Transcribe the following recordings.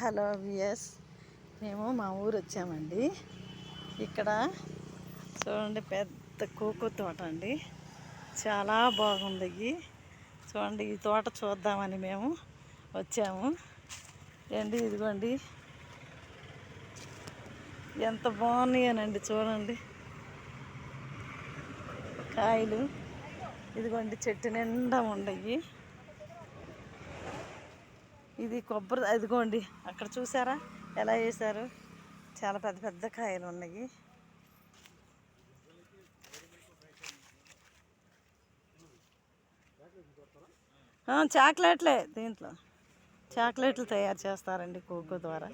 Hello VS మేము మా ఊరు వచ్చామండి. ఇక్కడ చూడండి పెద్ద కోకో తోట అండి. చాలా బాగుంది చూడండి ఈ తోట చూద్దామని మేము వచ్చాము. ఏంటి ఇదిగోండి. ఎంత బాగున్నాయనండి చూడండి. కాయలు ఇదిగోండి చెట్టు నిండా ఉండయి ఇది కొబ్బరి అదిగోండి. అక్కడ చూసారా? ఎలా వేశారు? చాలా పెద్ద పెద్ద కాయలు ఉన్నాయి. చాక్లెట్లే దీంట్లో. చాక్లెట్లు తయారు చేస్తారండి కోకో ద్వారా.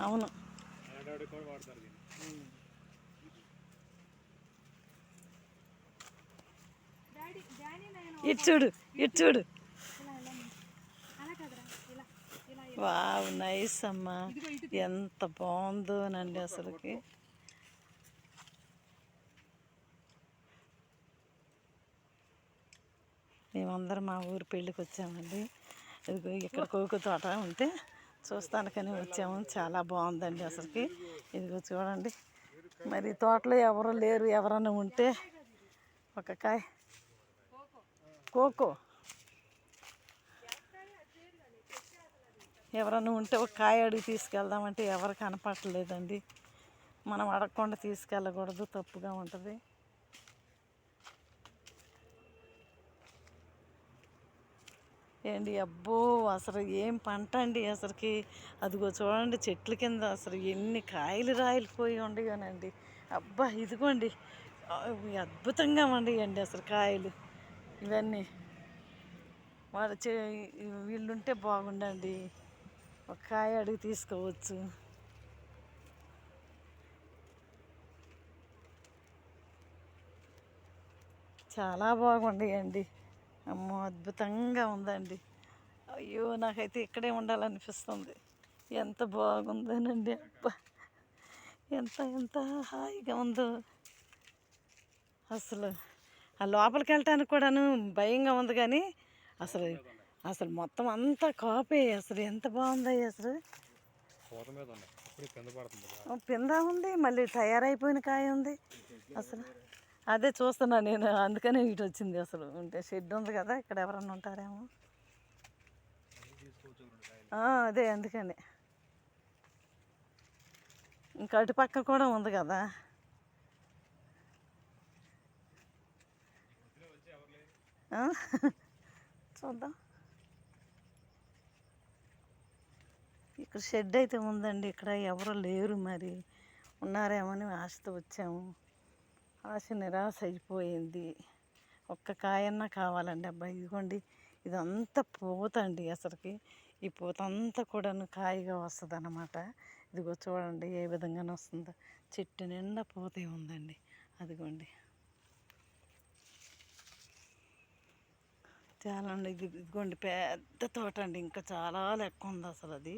అవును. ఇటు చూడు ఇటు చూడు. వావ్ నైస్ అమ్మా. ఎంత బాగుందోనండి అసలుకి. మేమందరం మా ఊరు పెళ్ళికి వచ్చామండి. ఇదిగో ఇక్కడ కోకో తోట ఉంటే చూస్తానికని వచ్చాము. చాలా బాగుందండి అసలుకి. ఇదిగో చూడండి. మరి తోటలో ఎవరు లేరు ఎవరన్నా ఉంటే ఒక కాయ. కోకో. ఎవరన్నా ఉంటే ఒక కాయ అడిగి తీసుకెళ్దామంటే ఎవరు కనపడలేదండి. మనం అడగకుండా తీసుకెళ్ళకూడదు తప్పుగా ఉంటుంది. ఏంటి అబ్బో అసలు ఏం పంట అండి అసలుకి? అదిగో చూడండి చెట్ల కింద అసలు ఎన్ని కాయలు రాయలు పోయి ఉండగానండి అబ్బా ఇదిగోండి. అద్భుతంగా ఉండయండి అసలు కాయలు. ఇవన్నీ. వాళ్ళ చే వీళ్ళుంటే బాగుండండి. ఒక కాయ అడిగి తీసుకోవచ్చు. చాలా బాగుండేయండి. అమ్మో అద్భుతంగా ఉందండి. అయ్యో నాకైతే ఇక్కడే ఉండాలనిపిస్తుంది. ఎంత బాగుందోనండి అబ్బా. ఎంత ఎంత హాయిగా ఉందో. అసలు ఆ లోపలికి వెళ్ళటానికి కూడాను భయంగా ఉంది కానీ అసలు అసలు మొత్తం అంతా కాపే అసలు ఎంత బాగుంది అసలు? పింద ఉంది మళ్ళీ తయారైపోయిన కాయ ఉంది. అసలు అదే చూస్తున్నా నేను అందుకనే ఇటు వచ్చింది అసలు. ఉంటే షెడ్ ఉంది కదా ఇక్కడ ఎవరన్నా ఉంటారేమో. అదే అందుకని. ఇంకా అటు పక్క కూడా ఉంది కదా? చూద్దాం. ఇక్కడ షెడ్ అయితే ఉందండి. ఇక్కడ ఎవరు లేరు మరి. ఉన్నారేమని ఆశతో వచ్చాము. ఆశ నిరాశ అయిపోయింది. ఒక్క కాయన్నా కావాలండి అబ్బాయి ఇదిగోండి. ఇదంతా పూత అండి అసలుకి. ఈ పూత అంతా కూడాను కాయగా వస్తుంది అన్నమాట ఇదిగో చూడండి ఏ విధంగా వస్తుందో. చెట్టు నిండా పూతే ఉందండి. అదిగోండి. చాలా అండి ఇది ఇదిగోండి. పెద్ద తోట అండి ఇంకా చాలా లెక్క ఉంది అసలు అది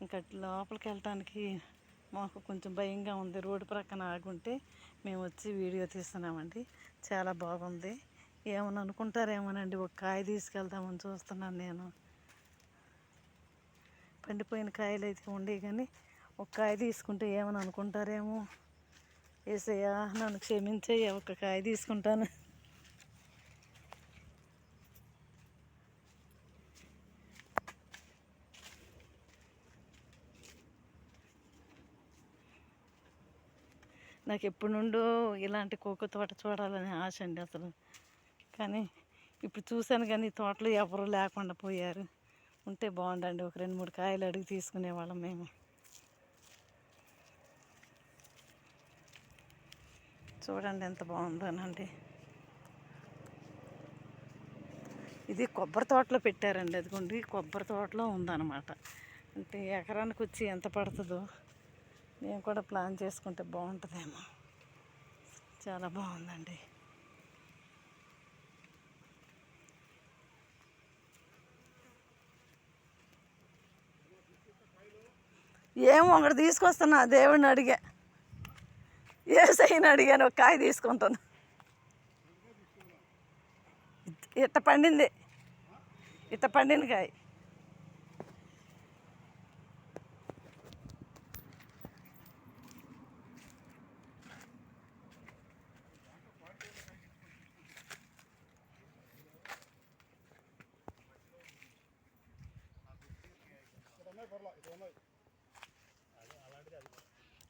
ఇంకా లోపలికి వెళ్ళటానికి మాకు కొంచెం భయంగా ఉంది. రోడ్డు ప్రక్కన ఆగుంటే మేము వచ్చి వీడియో తీస్తున్నామండి. చాలా బాగుంది. ఏమని అనుకుంటారేమోనండి ఒక కాయ తీసుకెళ్తామని చూస్తున్నాను నేను. పండిపోయిన కాయలు అయితే ఉండే కానీ ఒక కాయ తీసుకుంటే ఏమని అనుకుంటారేమో? ఏసయ్యా నన్ను క్షమించయ్యా ఒక కాయ తీసుకుంటాను. నాకు ఎప్పటి నుండో ఇలాంటి కోకో తోట చూడాలని ఆశ అండి అసలు. కానీ ఇప్పుడు చూశాను కానీ తోటలు ఎవరు లేకుండా పోయారు. ఉంటే బాగుండండి. ఒక రెండు మూడు కాయలు అడిగి తీసుకునేవాళ్ళం మేము. చూడండి ఎంత బాగుందోనండి. ఇది కొబ్బరి తోటలో పెట్టారండి. అదిగోండి కొబ్బరి తోటలో ఉందన్నమాట. అంటే ఎకరానికి వచ్చి ఎంత పడుతుందో. మేము కూడా ప్లాన్ చేసుకుంటే బాగుంటుందేమో. చాలా బాగుందండి. ఏమో ఒకటి తీసుకొస్తున్నా దేవుడిని అడిగా. ఏ సైన్ అడిగాను ఒక కాయ తీసుకుంటాను ఇట్ట పండింది. ఇట్ట పండింది కాయ.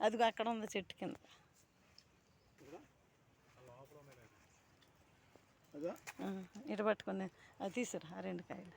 అదిగో అక్కడ ఉంది చెట్టు కింద. ఇటు పట్టుకుని అది తీసుకురా ఆ రెండు కాయలు.